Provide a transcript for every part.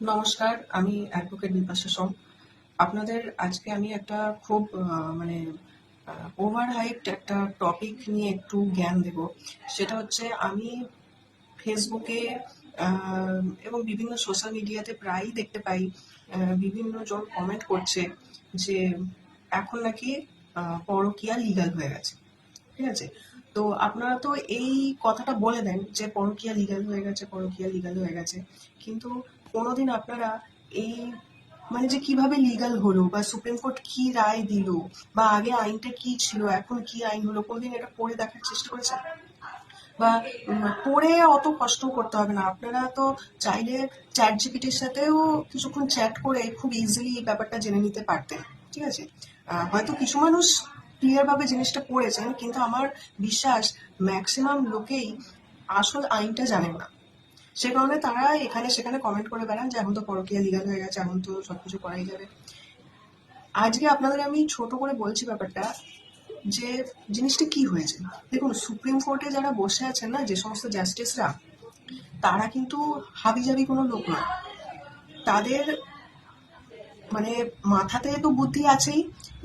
নমস্কার, আমি অ্যাডভোকেট বিপাশা সোম। আপনাদের আজকে আমি একটা খুব মানে ওভার হাইপড একটা টপিক নিয়ে একটু জ্ঞান দেব। সেটা হচ্ছে আমি ফেসবুকে এবং বিভিন্ন সোশ্যাল মিডিয়াতে প্রায়ই দেখতে পাই বিভিন্ন জন কমেন্ট করছে যে এখন নাকি পরকীয়া লিগাল হয়ে গেছে। ঠিক আছে? তো আপনারা তো এই কথাটা বলে দেন যে পরকীয়া লিগাল হয়ে গেছে, পরকিয়া লিগাল হয়ে গেছে। কিন্তু কোনোদিন আপনারা এই মানে যে কীভাবে লিগাল হলো বা সুপ্রিম কোর্ট কি রায় দিল বা আগে আইনটা কি ছিল, এখন কি আইন হলো, কোনদিন এটা পড়ে দেখার চেষ্টা করেছেন? বা পড়ে অত কষ্ট করতে হবে না। আপনারা তো চাইলে চ্যাট জিপিটির সাথেও কিছুক্ষণ চ্যাট করে খুব ইজিলি ব্যাপারটা জেনে নিতে পারতেন, ঠিক আছে? হয়তো কিছু মানুষ ক্লিয়ার ভাবে জিনিসটা পড়েছেন কিন্তু আমার বিশ্বাস ম্যাক্সিমাম লোকেই আসল আইনটা জানেন না। সে কারণে তারা এখানে সেখানে কমেন্ট করে বেড়ান যে এখন তো পরকীয়া লিগাল হয়ে গেছে, এখন তো সবকিছু করাই যাবে। আজকে আপনাদের আমি ছোট করে বলছি ব্যাপারটা যে জিনিসটা কি হয়েছে। দেখুন, সুপ্রিম কোর্টে যারা বসে আছেন না, যে সমস্ত জাস্টিসরা তারা কিন্তু হাবিজাবি কোনো লোক নয়। তাদের মানে মাথাতে তো বুদ্ধি আছেই,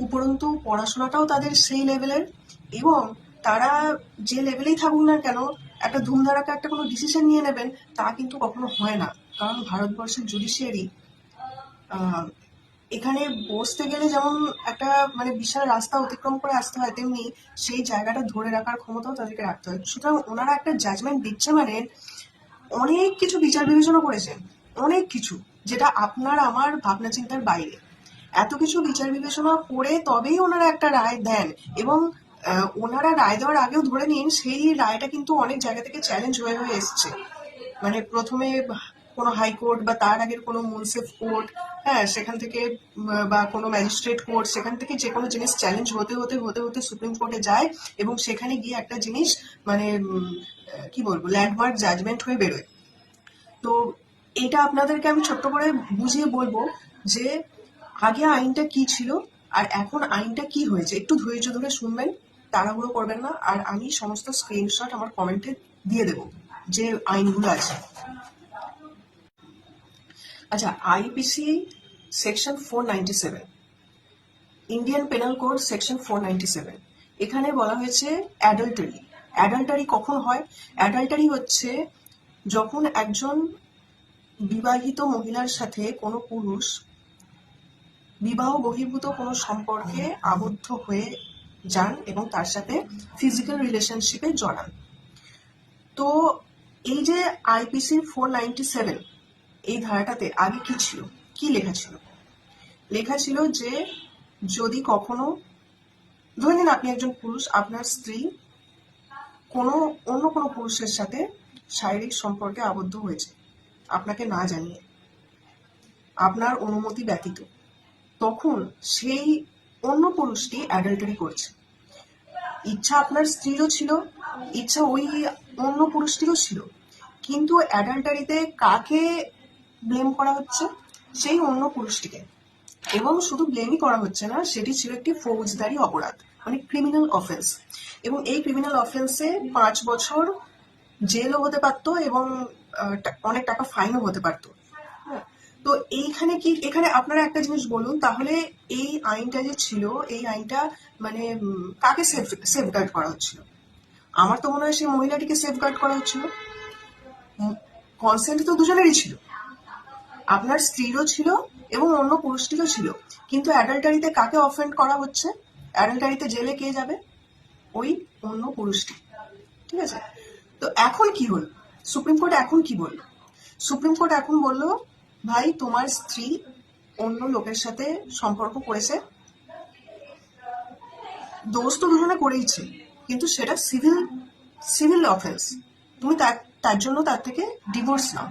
উপরন্তু পড়াশোনাটাও তাদের সেই লেভেলের এবং তারা যে লেভেলেই থাকুক না কেন, একটা ধুমধারাকে একটা কোনো ডিসিশন নিয়ে নেবেন, তা কিন্তু কখনো হয় না। কারণ ভারতবর্ষের জুডিশিয়ারি এখানে বসতে গেলে যেমন একটা মানে বিশাল রাস্তা অতিক্রম করে আসতে হয়, তেমনি সেই জায়গাটা ধরে রাখার ক্ষমতাও তাদেরকে রাখতে হয়। সুতরাং ওনারা একটা জাজমেন্ট দিচ্ছে মানে অনেক কিছু বিচার বিবেচনা করেছেন, অনেক কিছু। যেটা আপনার আমার ভাবনা চিন্তার বাইরে। এত কিছু বিচার বিবেচনা করে তবেই ওনারা একটা রায় দেন এবং ওনারা রায় দেওয়ার আগেও ধরে নিন সেই রায়টা কিন্তু অনেক জায়গা থেকে চ্যালেঞ্জ হয়ে হয়ে এসছে। মানে প্রথমে কোনো হাইকোর্ট বা তার আগের কোনো মুন্সিফ কোর্ট হ্যাঁ সেখান থেকে বা কোনো ম্যাজিস্ট্রেট কোর্ট, সেখান থেকে যে কোনো জিনিস চ্যালেঞ্জ হতে হতে হতে হতে সুপ্রিম কোর্টে যায় এবং সেখানে গিয়ে একটা জিনিস মানে কি বলব ল্যান্ডমার্ক জাজমেন্ট হয়ে বেরোয়। তো এটা আপনাদেরকে আমি ছোট্ট করে বুঝিয়ে বলব যে আগে আইনটা কি ছিল আর এখন আইনটা কি হয়েছে। একটু ধৈর্য ধরে শুনবেন, তাড়াহুড়ো করবেন না। আর আমি সমস্ত স্ক্রিনশট আমার কমেন্টে দিয়ে দেবো যে আইনগুলো আছে। আচ্ছা IPC section four seven Indian penal code section four seven এখানে বলা হয়েছে অ্যাডাল্টারি অ্যাডাল্টারি কখন হয়? অ্যাডাল্টারি হচ্ছে যখন একজন বিবাহিত মহিলার সাথে কোনো পুরুষ বিবাহ বহির্ভূত কোনো সম্পর্কে আবদ্ধ হয়ে যান এবং তার সাথে ফিজিক্যাল রিলেশনশিপে জড়ান। তো এই যে আইপিসি ফোর নাইনটি সেভেন এই ধারাটাতে আগে কি ছিল? কি লেখা ছিল? লেখা ছিল যে যদি কখনো, ধরে নিন আপনি একজন পুরুষ, আপনার স্ত্রী কোনো, অন্য কোনো পুরুষের সাথে শারীরিক সম্পর্কে আবদ্ধ হয়েছে। আপনাকে না জানিয়ে। আপনার অনুমতি ব্যতীত। তখন সেই অন্য পুরুষটি অ্যাডাল্টারি করছে। ইচ্ছা আপনার স্ত্রীরও ছিল, ইচ্ছা ওই অন্য পুরুষটিরও ছিল। কিন্তু অ্যাডাল্টারিতে কাকে ব্লেম করা হচ্ছে? সেই অন্য পুরুষটিকে। এবং শুধু ব্লেমই করা হচ্ছে না, সেটি ছিল একটি ফৌজদারি অপরাধ মানে ক্রিমিনাল অফেন্স এবং এই ক্রিমিনাল অফেন্সে পাঁচ বছর জেলও হতে পারতো এবং অনেক টাকা ফাইনও হতে পারতো। তো এইখানে কি, এখানে আপনারা একটা জিনিস বলুন, তাহলে এই আইনটা যে ছিল, এই আইনটা মানে কাকে সেফ সেফগার্ড করা হচ্ছিল? আমার তো মনে হয় সেই মহিলাটিকে সেফগার্ড করা হচ্ছিল। কনসেন্ট তো দুজনেরই ছিল। আপনার স্ত্রীরও ছিল এবং অন্য পুরুষটিরও ছিল। কিন্তু অ্যাডাল্টারিতে কাকে অফেন্ড করা হচ্ছে? অ্যাডাল্টারিতে জেলে কে যাবে? ওই অন্য পুরুষটি। ঠিক আছে? তো এখন কি হলো? সুপ্রিম কোর্ট এখন কি বলল? সুপ্রিম কোর্ট এখন বলল, ভাই, তোমার স্ত্রী অন্য লোকের সাথে সম্পর্ক করেছে। দোষ তো দুজনে করেইছে, কিন্তু সেটা সিভিল সিভিল অফেন্স। তুমি তার তার জন্য তার থেকে ডিভোর্স নাও।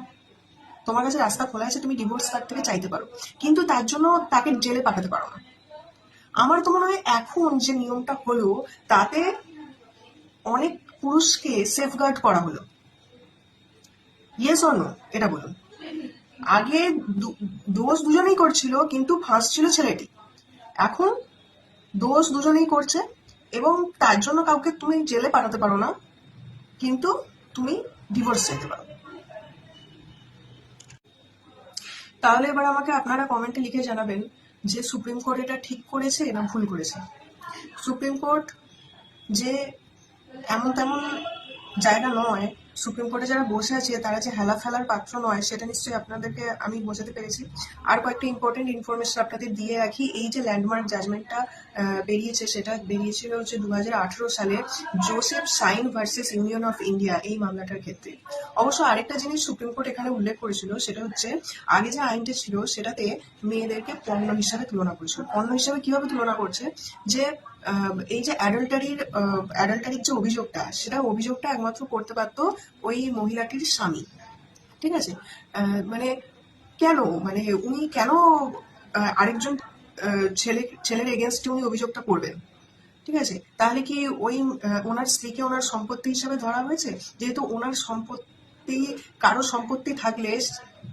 তোমার কাছে রাস্তা খোলা আছে, তুমি ডিভোর্স তার থেকে চাইতে পারো। কিন্তু তার জন্য তাকে জেলে পাঠাতে পারো না। আমার তো মনে হয় এখন যে নিয়মটা হলো, তাতে অনেক পুরুষকে সেফগার্ড করা হলো। ইয়েস অন্য এটা বলুন। আগে দোষ দুজনেই করছিল, কিন্তু ফাঁস ছিল ছেলেটি। এখন দোষ দুজনেই করছে, এবং তার জন্য কাউকে তুমি জেলে পাঠাতে পারো না, কিন্তু তুমি ডিভোর্স চাইতে পারো। তাহলে এবার আমাকে আপনারা কমেন্টে লিখে জানাবেন যে সুপ্রিম কোর্ট এটা ঠিক করেছে না ভুল করেছে। সুপ্রিম কোর্ট যে এমন তেমন জায়গা নয়। সুপ্রিম কোর্টে যারা বসে আছে, তারা যে হেলা ফেলার পাত্র নয়, সেটা নিশ্চয়ই আপনাদেরকে আমি বোঝাতে পেরেছি। আর কয়েকটা ইম্পর্টেন্ট ইনফরমেশন আপনাদের দিয়ে রাখি। এই যে ল্যান্ডমার্ক জাজমেন্টটা বেরিয়েছে, সেটা বেরিয়েছিল হচ্ছে দু হাজার আঠেরো সালে Joseph Shine versus Union of India এই মামলাটার ক্ষেত্রে। অবশ্য আরেকটা জিনিস সুপ্রিম কোর্ট এখানে উল্লেখ করেছিল, সেটা হচ্ছে আগে যে আইনটা ছিল, সেটাতে মেয়েদেরকে পণ্য হিসাবে তুলনা করেছিল। পণ্য হিসাবে কীভাবে তুলনা করছে? যে এই যে অ্যাডাল্টারির অ্যাডাল্টারির যে অভিযোগটা, সেটা অভিযোগটা একমাত্র করতে পারতো ওই মহিলাটির স্বামী। ঠিক আছে? মানে কেন? মানে উনি কেন আরেকজন ছেলে, ছেলের এগেনস্টে উনি অভিযোগটা করবেন? ঠিক আছে? তাহলে কি ওই ওনার স্ত্রীকে ওনার সম্পত্তি হিসাবে ধরা হয়েছে? যেহেতু ওনার সম্পত্তি, কারও সম্পত্তি থাকলে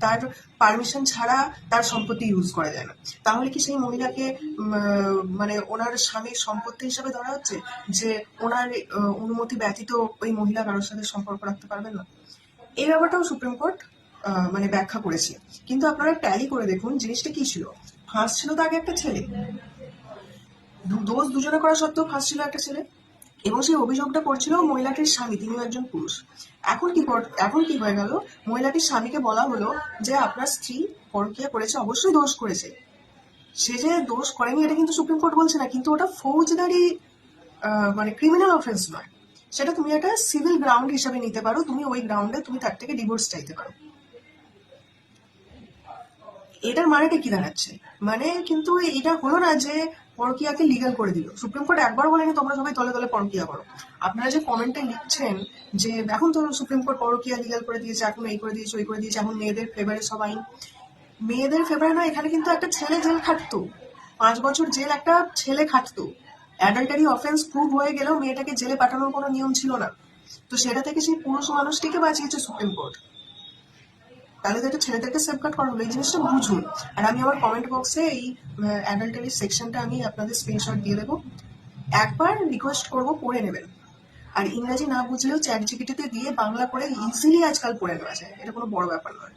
তার পারমিশন ছাড়া তার সম্পত্তি ইউজ করা যায় না। তাহলে কি সেই মহিলাকে মানে ওনার স্বামীর সম্পত্তি হিসাবে ধরা হচ্ছে? যে ওনার অনুমতি ব্যতীত ওই মহিলা কারোর সাথে সম্পর্ক রাখতে পারবেন না? এই ব্যাপারটাও সুপ্রিম কোর্ট মানে ব্যাখ্যা করেছে। কিন্তু আপনারা ট্যালি করে দেখুন জিনিসটা কি ছিল। ফাঁস ছিল তো আগে একটা ছেলে। দোষ দুজনে করা সত্ত্বেও ফাঁস ছিল একটা ছেলে। এবং সেই অভিযোগটা করছিল মহিলাটির স্বামী, তিনিও একজন পুরুষ। এখন কি এখন কি হয়ে গেল? মহিলাটির স্বামীকে বলা হলো যে আপনার স্ত্রী পরকীয়া করেছে, অবশ্যই দোষ করেছে। সে যে দোষ করেনি, এটা কিন্তু সুপ্রিম কোর্ট বলছে না, কিন্তু ওটা ফৌজদারি মানে ক্রিমিনাল অফেন্স নয়। সেটা তুমি একটা সিভিল গ্রাউন্ড হিসাবে নিতে পারো, তুমি ওই গ্রাউন্ডে তুমি তার থেকে ডিভোর্স চাইতে পারো। এটার মানেটা কি দাঁড়াচ্ছে? মানে কিন্তু এটা হলো না যে পরকীয়াকে লিগাল করে দিল। সুপ্রিম কোর্ট একবার বলেনি তোমরা সবাই তলে তলে পরকিয়া করো। আপনারা যে কমেন্টে লিখছেন যে, এখন তো সুপ্রিম কোর্ট পরকিয়া লিগাল করে দিয়েছে, এখন এই করে দিয়েছে, ওই করে দিয়েছে, এখন মেয়েদের ফেভারে সবাই মেয়েদের ফেভারে না এখানে কিন্তু একটা ছেলে জেল খাটতো। পাঁচ বছর জেল একটা ছেলে খাটতো। অ্যাডাল্টারি অফেন্স প্রুভ হয়ে গেলেও মেয়েটাকে জেলে পাঠানোর কোনো নিয়ম ছিল না। তো সেটা থেকে সেই পুরুষ মানুষটিকে বাঁচিয়েছে সুপ্রিম কোর্ট তাহলে তো একটা ছেলেদেরকে সেফগার্ড করা হলো, এই জিনিসটা বুঝুন। আর আমি আমার কমেন্ট বক্সে এই অ্যাডাল্টারি সেকশনটা আমি আপনাদের স্ক্রিনশট দিয়ে দেবো। একবার রিকোয়েস্ট করব, পড়ে নেবেন। আর ইংরাজি না বুঝলেও চ্যাট জিপিটিতে দিয়ে বাংলা করে ইজিলি আজকাল পড়ে নেওয়া যায়। এটা কোনো বড় ব্যাপার নয়।